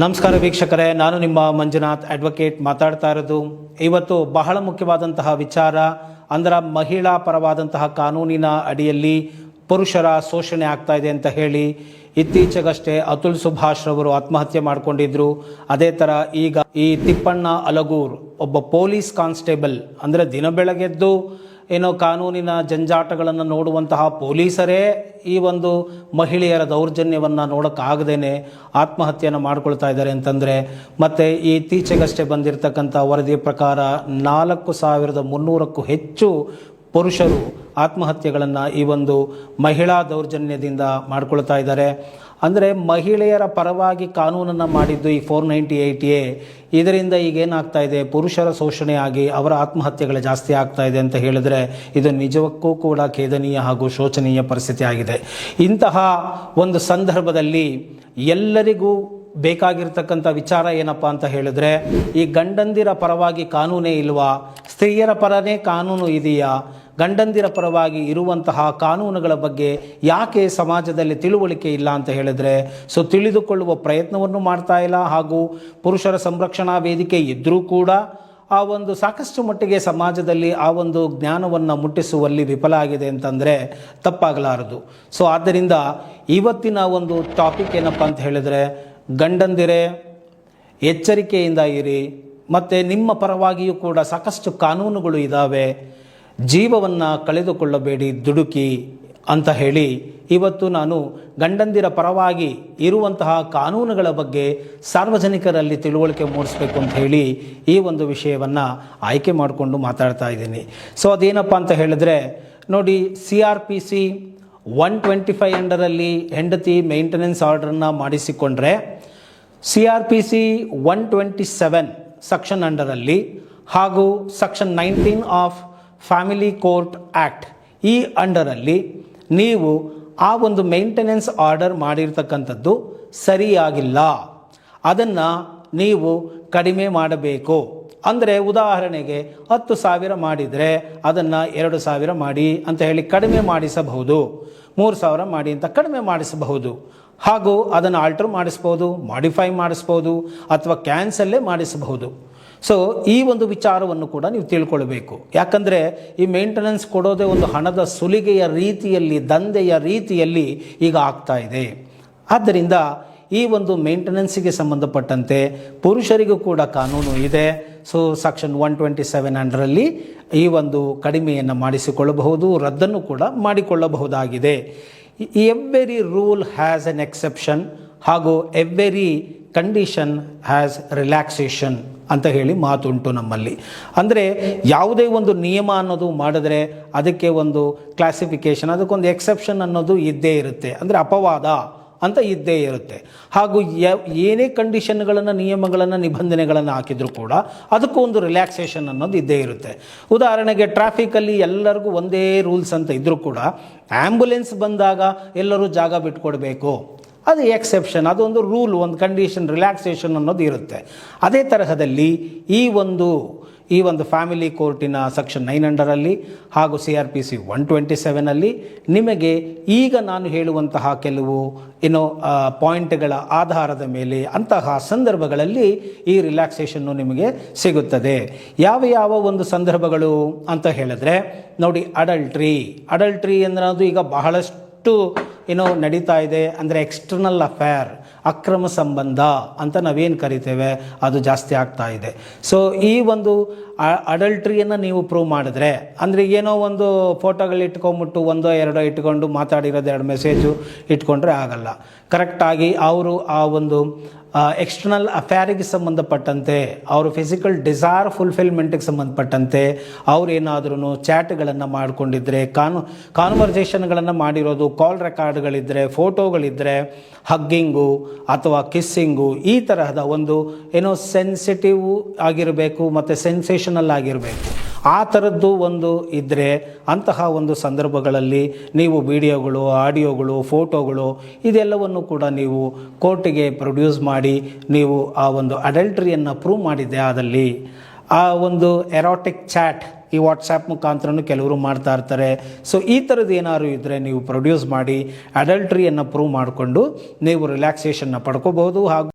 ನಮಸ್ಕಾರ ವೀಕ್ಷಕರೇ, ನಾನು ನಿಮ್ಮ ಮಂಜುನಾಥ್ ಅಡ್ವೊಕೇಟ್ ಮಾತಾಡ್ತಾ ಇರೋದು. ಇವತ್ತು ಬಹಳ ಮುಖ್ಯವಾದಂತಹ ವಿಚಾರ, ಅಂದ್ರೆ ಮಹಿಳಾ ಪರವಾದಂತಹ ಕಾನೂನಿನ ಅಡಿಯಲ್ಲಿ ಪುರುಷರ ಶೋಷಣೆ ಆಗ್ತಾ ಇದೆ ಅಂತ ಹೇಳಿ ಇತ್ತೀಚೆಗಷ್ಟೇ ಅತುಲ್ ಸುಭಾಷ್ ರವರು ಆತ್ಮಹತ್ಯೆ ಮಾಡಿಕೊಂಡಿದ್ರು. ಅದೇ ಥರ ಈಗ ಈ ತಿಪ್ಪಣ್ಣ ಅಲಗೂರ್ ಒಬ್ಬ ಪೊಲೀಸ್ ಕಾನ್ಸ್ಟೇಬಲ್, ಅಂದರೆ ದಿನ ಬೆಳಗೆದ್ದು ಏನೋ ಕಾನೂನಿನ ಜಂಜಾಟಗಳನ್ನು ನೋಡುವಂತಹ ಪೊಲೀಸರೇ ಈ ಒಂದು ಮಹಿಳೆಯರ ದೌರ್ಜನ್ಯವನ್ನು ನೋಡೋಕ್ಕಾಗದೇನೆ ಆತ್ಮಹತ್ಯೆಯನ್ನು ಮಾಡ್ಕೊಳ್ತಾ ಇದ್ದಾರೆ ಅಂತಂದರೆ, ಮತ್ತು ಈ ಇತ್ತೀಚೆಗಷ್ಟೇ ಬಂದಿರತಕ್ಕಂಥ ವರದಿಯ ಪ್ರಕಾರ ನಾಲ್ಕು ಸಾವಿರದ ಮುನ್ನೂರಕ್ಕೂ ಹೆಚ್ಚು ಪುರುಷರು ಆತ್ಮಹತ್ಯೆಗಳನ್ನು ಈ ಒಂದು ಮಹಿಳಾ ದೌರ್ಜನ್ಯದಿಂದ ಮಾಡ್ಕೊಳ್ತಾ ಇದ್ದಾರೆ. ಅಂದರೆ ಮಹಿಳೆಯರ ಪರವಾಗಿ ಕಾನೂನನ್ನು ಮಾಡಿದ್ದು ಈ ಫೋರ್ ನೈಂಟಿ ಏಯ್ಟ್ ಎ. ಇದರಿಂದ ಈಗ ಏನಾಗ್ತಾ ಇದೆ? ಪುರುಷರ ಶೋಷಣೆ ಆಗಿ ಅವರ ಆತ್ಮಹತ್ಯೆಗಳು ಜಾಸ್ತಿ ಆಗ್ತಾ ಇದೆ ಅಂತ ಹೇಳಿದ್ರೆ ಇದು ನಿಜಕ್ಕೂ ಕೂಡ ಖೇದನೀಯ ಹಾಗೂ ಶೋಚನೀಯ ಪರಿಸ್ಥಿತಿ ಆಗಿದೆ. ಇಂತಹ ಒಂದು ಸಂದರ್ಭದಲ್ಲಿ ಎಲ್ಲರಿಗೂ ಬೇಕಾಗಿರ್ತಕ್ಕಂಥ ವಿಚಾರ ಏನಪ್ಪ ಅಂತ ಹೇಳಿದ್ರೆ, ಈ ಗಂಡಂದಿರ ಪರವಾಗಿ ಕಾನೂನೇ ಇಲ್ವಾ? ಸ್ತ್ರೀಯರ ಪರನೇ ಕಾನೂನು ಇದೆಯಾ? ಗಂಡಂದಿರ ಪರವಾಗಿ ಇರುವಂತಹ ಕಾನೂನುಗಳ ಬಗ್ಗೆ ಯಾಕೆ ಸಮಾಜದಲ್ಲಿ ತಿಳುವಳಿಕೆ ಇಲ್ಲ ಅಂತ ಹೇಳಿದ್ರೆ, ಸೊ ತಿಳಿದುಕೊಳ್ಳುವ ಪ್ರಯತ್ನವನ್ನು ಮಾಡ್ತಾ ಇಲ್ಲ. ಹಾಗೂ ಪುರುಷರ ಸಂರಕ್ಷಣಾ ವೇದಿಕೆ ಇದ್ದರೂ ಕೂಡ ಆ ಒಂದು ಸಾಕಷ್ಟು ಮಟ್ಟಿಗೆ ಸಮಾಜದಲ್ಲಿ ಆ ಒಂದು ಜ್ಞಾನವನ್ನು ಮುಟ್ಟಿಸುವಲ್ಲಿ ವಿಫಲ ಆಗಿದೆ ಅಂತಂದರೆ ತಪ್ಪಾಗಲಾರದು. ಸೊ ಆದ್ದರಿಂದ ಇವತ್ತಿನ ಒಂದು ಟಾಪಿಕ್ ಏನಪ್ಪ ಅಂತ ಹೇಳಿದ್ರೆ ಗಂಡಂದಿರೆ, ಎಚ್ಚರಿಕೆಯಿಂದ ಇರಿ. ಮತ್ತು ನಿಮ್ಮ ಪರವಾಗಿಯೂ ಕೂಡ ಸಾಕಷ್ಟು ಕಾನೂನುಗಳು ಇದ್ದಾವೆ ಜೀವವನ್ನು ಕಳೆದುಕೊಳ್ಳಬೇಡಿ, ದುಡುಕಿ ಅಂತ ಹೇಳಿ ಇವತ್ತು ನಾನು ಗಂಡಂದಿರ ಪರವಾಗಿ ಇರುವಂತಹ ಕಾನೂನುಗಳ ಬಗ್ಗೆ ಸಾರ್ವಜನಿಕರಲ್ಲಿ ತಿಳುವಳಿಕೆ ಮೂಡಿಸ್ಬೇಕು ಅಂತ ಹೇಳಿ ಈ ಒಂದು ವಿಷಯವನ್ನು ಆಯ್ಕೆ ಮಾಡಿಕೊಂಡು ಮಾತಾಡ್ತಾ ಇದ್ದೀನಿ. ಸೊ ಅದೇನಪ್ಪ ಅಂತ ಹೇಳಿದ್ರೆ, ನೋಡಿ C R P C one twenty five ಅಂಡರಲ್ಲಿ ಹೆಂಡತಿ ಮೇಂಟೆನೆನ್ಸ್ ಆರ್ಡ್ರನ್ನು ಮಾಡಿಸಿಕೊಂಡ್ರೆ C R P C one twenty seven section ಅಂಡರಲ್ಲಿ ಹಾಗೂ section nineteen of family court act ಈ ಅಂಡರಲ್ಲಿ ನೀವು ಆ ಒಂದು ಮೇಂಟೆನೆನ್ಸ್ ಆರ್ಡರ್ ಮಾಡಿರ್ತಕ್ಕಂಥದ್ದು ಸರಿಯಾಗಿಲ್ಲ. ಅದನ್ನು ನೀವು ಕಡಿಮೆ ಮಾಡಬೇಕು. ಅಂದರೆ ಉದಾಹರಣೆಗೆ ಹತ್ತು ಸಾವಿರ ಮಾಡಿದರೆ ಅದನ್ನು ಎರಡು ಸಾವಿರ ಮಾಡಿ ಅಂತ ಹೇಳಿ ಕಡಿಮೆ ಮಾಡಿಸಬಹುದು. ಮೂರು ಸಾವಿರ ಮಾಡಿ ಅಂತ ಕಡಿಮೆ ಮಾಡಿಸಬಹುದು. ಹಾಗೂ ಅದನ್ನು ಆಲ್ಟರ್ ಮಾಡಿಸ್ಬೋದು ಮಾಡಿಫೈ ಮಾಡಿಸ್ಬೋದು ಅಥವಾ ಕ್ಯಾನ್ಸಲ್ಲೇ ಮಾಡಿಸಬಹುದು. ಸೊ ಈ ಒಂದು ವಿಚಾರವನ್ನು ಕೂಡ ನೀವು ತಿಳ್ಕೊಳ್ಬೇಕು. ಯಾಕಂದರೆ ಈ ಮೇಂಟೆನೆನ್ಸ್ ಕೊಡೋದೇ ಒಂದು ಹಣದ ಸುಲಿಗೆಯ ರೀತಿಯಲ್ಲಿ, ದಂಧೆಯ ರೀತಿಯಲ್ಲಿ ಈಗ ಆಗ್ತಾ ಇದೆ. ಆದ್ದರಿಂದ ಈ ಒಂದು ಮೇಂಟೆನೆನ್ಸಿಗೆ ಸಂಬಂಧಪಟ್ಟಂತೆ ಪುರುಷರಿಗೂ ಕೂಡ ಕಾನೂನು ಇದೆ. So section one twenty seven ಅಂಡರಲ್ಲಿ ಈ ಒಂದು ಕಡಿಮೆಯನ್ನು ಮಾಡಿಸಿಕೊಳ್ಳಬಹುದು, ರದ್ದನ್ನು ಕೂಡ ಮಾಡಿಕೊಳ್ಳಬಹುದಾಗಿದೆ. Every rule has an exception ಹಾಗೂ ಎವ್ರಿ ಕಂಡೀಷನ್ ಹ್ಯಾಸ್ ರಿಲ್ಯಾಕ್ಸೇಷನ್ ಅಂತ ಹೇಳಿ ಮಾತುಂಟು ನಮ್ಮಲ್ಲಿ. ಅಂದರೆ ಯಾವುದೇ ಒಂದು ನಿಯಮ ಅನ್ನೋದು ಮಾಡಿದ್ರೆ ಅದಕ್ಕೆ ಒಂದು ಕ್ಲಾಸಿಫಿಕೇಷನ್ ಅದಕ್ಕೊಂದು ಎಕ್ಸೆಪ್ಷನ್ ಅನ್ನೋದು ಇದ್ದೇ ಇರುತ್ತೆ. ಅಂದರೆ ಅಪವಾದ. ಅಂತ ಇದ್ದೇ ಇರುತ್ತೆ. ಹಾಗೂ ಏನೇ ಕಂಡೀಷನ್ಗಳನ್ನು, ನಿಯಮಗಳನ್ನು, ನಿಬಂಧನೆಗಳನ್ನು ಹಾಕಿದರೂ ಕೂಡ ಅದಕ್ಕೂ ಒಂದು ರಿಲ್ಯಾಕ್ಸೇಷನ್ ಅನ್ನೋದು ಇದ್ದೇ ಇರುತ್ತೆ. ಉದಾಹರಣೆಗೆ ಟ್ರಾಫಿಕಲ್ಲಿ ಎಲ್ಲರಿಗೂ ಒಂದೇ ರೂಲ್ಸ್ ಅಂತ ಇದ್ದರೂ ಕೂಡ ಆ್ಯಂಬುಲೆನ್ಸ್ ಬಂದಾಗ ಎಲ್ಲರೂ ಜಾಗ ಬಿಟ್ಕೊಡ್ಬೇಕು. ಅದು ಎಕ್ಸೆಪ್ಷನ್, ಅದೊಂದು ರೂಲ್, ಒಂದು ಕಂಡೀಷನ್, ರಿಲ್ಯಾಕ್ಸೇಷನ್ ಅನ್ನೋದು ಇರುತ್ತೆ. ಅದೇ ತರಹದಲ್ಲಿ ಈ ಒಂದು ಈ ಒಂದು ಫ್ಯಾಮಿಲಿ ಕೋರ್ಟಿನ ಸೆಕ್ಷನ್ ನೈನ್ ಹಂಡ್ರಲ್ಲಿ ಹಾಗೂ C R P C one twenty ಸೆವೆನಲ್ಲಿ ನಿಮಗೆ ಈಗ ನಾನು ಹೇಳುವಂತಹ ಕೆಲವು ಏನೋ ಪಾಯಿಂಟ್ಗಳ ಆಧಾರದ ಮೇಲೆ ಅಂತಹ ಸಂದರ್ಭಗಳಲ್ಲಿ ಈ ರಿಲ್ಯಾಕ್ಸೇಷನ್ನು ನಿಮಗೆ ಸಿಗುತ್ತದೆ. ಯಾವ ಯಾವ ಒಂದು ಸಂದರ್ಭಗಳು ಅಂತ ಹೇಳಿದ್ರೆ, ನೋಡಿ ಅಡಲ್ಟ್ರಿ ಅಡಲ್ಟ್ರಿ ಅನ್ನೋದು ಈಗ ಬಹಳಷ್ಟು ಏನೋ ನಡೀತಾ ಇದೆ ಅಂದರೆ ಎಕ್ಸ್ಟರ್ನಲ್ ಅಫೇರ್ ಅಕ್ರಮ ಸಂಬಂಧ ಅಂತ ನಾವೇನು ಕರಿತೇವೆ, ಅದು ಜಾಸ್ತಿ ಆಗ್ತಾ ಇದೆ. ಸೊ ಈ ಒಂದು ಅಡಲ್ಟ್ರಿಯನ್ನು ನೀವು ಪ್ರೂವ್ ಮಾಡಿದ್ರೆ, ಅಂದರೆ ಏನೋ ಒಂದು ಫೋಟೋಗಳು ಇಟ್ಕೊಂಬಿಟ್ಟು ಒಂದೋ ಎರಡೋ ಇಟ್ಕೊಂಡು ಮಾತಾಡಿರೋದು ಎರಡು ಮೆಸೇಜು ಇಟ್ಕೊಂಡ್ರೆ ಆಗಲ್ಲ. ಕರೆಕ್ಟಾಗಿ ಅವರು ಆ ಒಂದು ಎಕ್ಸ್ಟರ್ನಲ್ ಅಫೇರಿಗೆ ಸಂಬಂಧಪಟ್ಟಂತೆ, ಅವರು ಫಿಸಿಕಲ್ ಡಿಸೈರ್ ಫುಲ್ಫಿಲ್ಮೆಂಟಿಗೆ ಸಂಬಂಧಪಟ್ಟಂತೆ ಅವ್ರು ಏನಾದ್ರೂ ಚಾಟ್ಗಳನ್ನು ಮಾಡಿಕೊಂಡಿದ್ರೆ, ಕಾನು ಕಾನ್ವರ್ಜೇಷನ್ಗಳನ್ನು ಮಾಡಿರೋದು ಕಾಲ್ ರೆಕಾರ್ಡ್ಗಳಿದ್ದರೆ ಫೋಟೋಗಳಿದ್ದರೆ ಹಗ್ಗಿಂಗು ಅಥವಾ ಕಿಸ್ಸಿಂಗು ಈ ತರಹದ ಒಂದು ಏನೋ ಸೆನ್ಸಿಟಿವ್ ಆಗಿರಬೇಕು ಮತ್ತು ಸೆನ್ಸೇಷನಲ್ ಆಗಿರಬೇಕು. ಆ ಥರದ್ದು ಒಂದು ಇದ್ದರೆ ಅಂತಹ ಒಂದು ಸಂದರ್ಭಗಳಲ್ಲಿ ನೀವು ವಿಡಿಯೋಗಳು, ಆಡಿಯೋಗಳು, ಫೋಟೋಗಳು ಇದೆಲ್ಲವನ್ನು ಕೂಡ ನೀವು ಕೋರ್ಟಿಗೆ ಪ್ರೊಡ್ಯೂಸ್ ಮಾಡಿ ನೀವು ಆ ಒಂದು ಅಡಲ್ಟ್ರಿಯನ್ನು ಪ್ರೂವ್ ಮಾಡಿದ್ದೆ ಆದಲ್ಲಿ ಆ ಒಂದು ಎರೋಟಿಕ್ ಚಾಟ್ ಈ ವಾಟ್ಸಾಪ್ ಮುಖಾಂತರನೂ ಕೆಲವರು ಮಾಡ್ತಾ ಇರ್ತಾರೆ. ಸೊ ಈ ಥರದ್ದು ಏನಾದ್ರು ಇದ್ದರೆ ನೀವು ಪ್ರೊಡ್ಯೂಸ್ ಮಾಡಿ ಅಡಲ್ಟ್ರಿಯನ್ನು ಪ್ರೂವ್ ಮಾಡಿಕೊಂಡು ನೀವು ರಿಲ್ಯಾಕ್ಸೇಷನ್ನ ಪಡ್ಕೋಬಹುದು ಹಾಗೂ